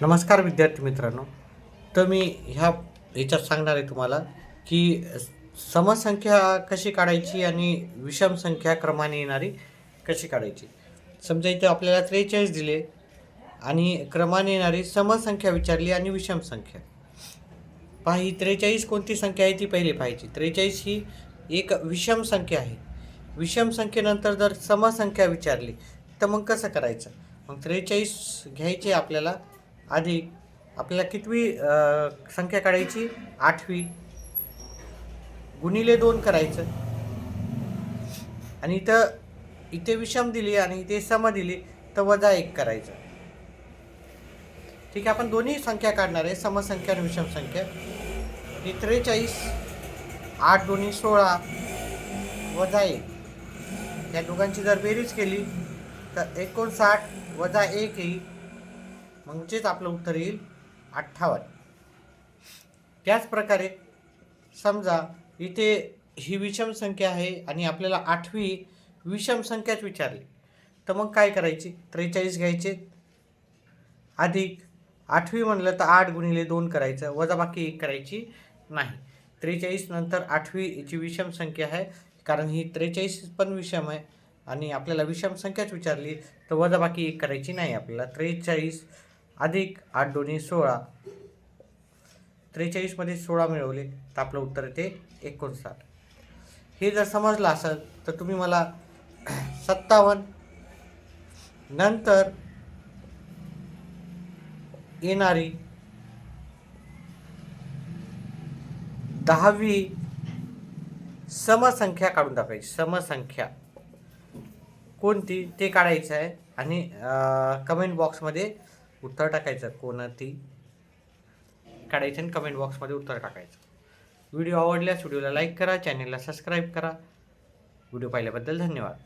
नमस्कार विद्यार्थी मित्रांनो. तर मी ह्या याच्यात सांगणार आहे तुम्हाला की समसंख्या कशी काढायची आणि विषम संख्या क्रमाने येणारी कशी काढायची. समजा इथे आपल्याला त्रेचाळीस दिले आणि क्रमाने येणारी समसंख्या विचारली आणि विषम संख्या. पहा ही त्रेचाळीस कोणती संख्या आहे ती पहिली पाहायची. त्रेचाळीस ही एक विषम संख्या आहे. विषम संख्येनंतर जर समसंख्या विचारली तर मग कसं करायचं? मग त्रेचाळीस घ्यायची आपल्याला अधिक आपल्याला कितवी संख्या काढायची? आठवी. गुणिले दोन करायचं. आणि इथं इथे विषम दिली आणि इथे सम दिली तर वजा एक करायचं. ठीक आहे आपण दोन्ही संख्या काढणार आहे समसंख्या आणि विषम संख्या. ही त्रेचाळीस आठ दोन्ही सोळा वजा एक. या दोघांची जर बेरीज केली तर एकोणसाठ वजा एक येईल. म्हणजेच आपलं उत्तर येईल अठ्ठावन्न. त्याचप्रकारे समजा इथे ही विषम संख्या आहे आणि आपल्याला आठवी विषम संख्याच विचारली. तर मग काय करायची? त्रेचाळीस घ्यायचे. अधिक आठवी म्हणलं तर आठ गुणिले दोन करायचं. वजाबाकी एक करायची नाही. त्रेचाळीस नंतर आठवी याची विषम संख्या आहे. कारण ही त्रेचाळीस पण विषम आहे आणि आपल्याला विषम संख्याच विचारली. तर वजाबाकी एक करायची नाही आपल्याला. त्रेचाळीस अधिक आठ दोन्ही सोळा. त्रेचाळीसमध्ये सोळा मिळवले तर आपलं उत्तर येते एकोणसाठ. हे जर समजलं असेल तर तुम्ही मला सत्तावन्न नंतर येणारी दहावी समसंख्या काढून दाखवायची समसंख्या कोणती? ते काढायचं आहे आणि कमेंट बॉक्समध्ये उत्तर टाकायचं कोणती? काढायचं आणि कमेंट बॉक्समध्ये उत्तर टाकायचं. व्हिडिओ आवडल्यास व्हिडिओला लाईक करा चॅनेलला सबस्क्राईब करा. व्हिडिओ पाहिल्याबद्दल धन्यवाद.